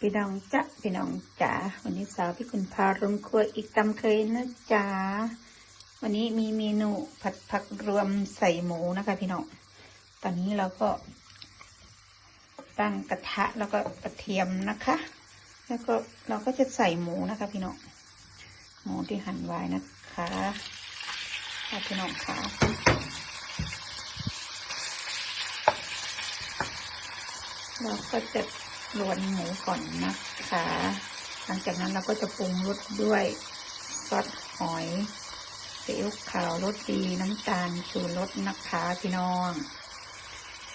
พี่น้องจ๊ะพี่น้องจ๋าวันนี้สาวพี่คุณพาลงครัวอีกตามเคยนะจ๊ะวันนี้มีเมนูผัดผักรวมใส่หมูนะคะ พี่น้องตอนนี้เราก็ตั้งกระทะแล้วก็กระเทียมนะคะ แล้วก็เราก็จะใส่หมูนะคะ พี่น้องหมูที่หั่นไว้นะคะค่ะพี่น้องค่ะเราก็จะ รวนหมูก่อนนะคะ หลังจากนั้นเราก็จะปรุงรสด้วยซอสหอยซีอิ๊วขาวรสดีน้ำตาลชูรสนะคะพี่น้อง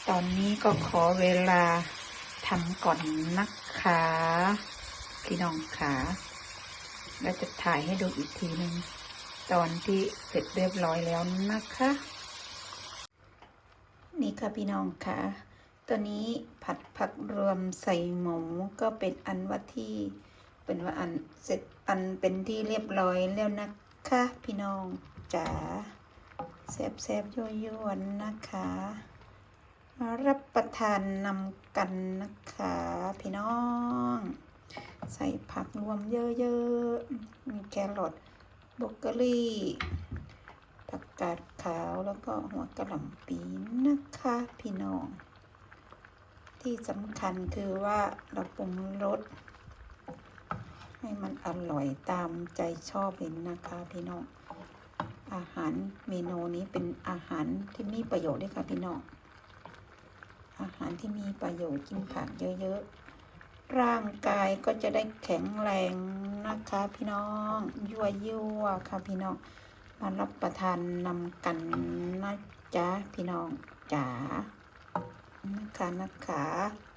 ตอนนี้ก็ขอเวลาทำก่อนนะคะพี่น้องขาแล้วจะถ่ายให้ดูอีกทีหนึ่งตอนที่เสร็จเรียบร้อยแล้วนะคะ นี่ค่ะพี่น้องค่ะ ตัวนี้ผัดผักรวมใส่หมูก็เป็นอันว่าที่เป็นว่าอันเสร็จอันเป็นที่เรียบร้อยแล้วนะคะพี่น้องจ๋าแซบๆยั่วๆนะคะ รับประทานนำกันนะคะ พี่น้อง ใส่ผักรวมเยอะๆ มีแครอทบรอกโคลีผักกาดขาวแล้วก็หัวกระหล่ำปีนะคะ พี่น้อง ที่สำคัญคือว่าเราปรุงรสให้มันอร่อยตามใจชอบเองนะคะพี่น้องอาหารเมนูนี้เป็นอาหารที่มีประโยชน์ด้วยค่ะพี่น้องอาหารที่มีประโยชน์กินผักเยอะๆ ร่างกายก็จะได้แข็งแรงนะคะพี่น้องยั่วยั่วๆค่ะพี่น้องมารับประทานนำกันนะจ๊ะพี่น้องจ๋า นะคะนะคะ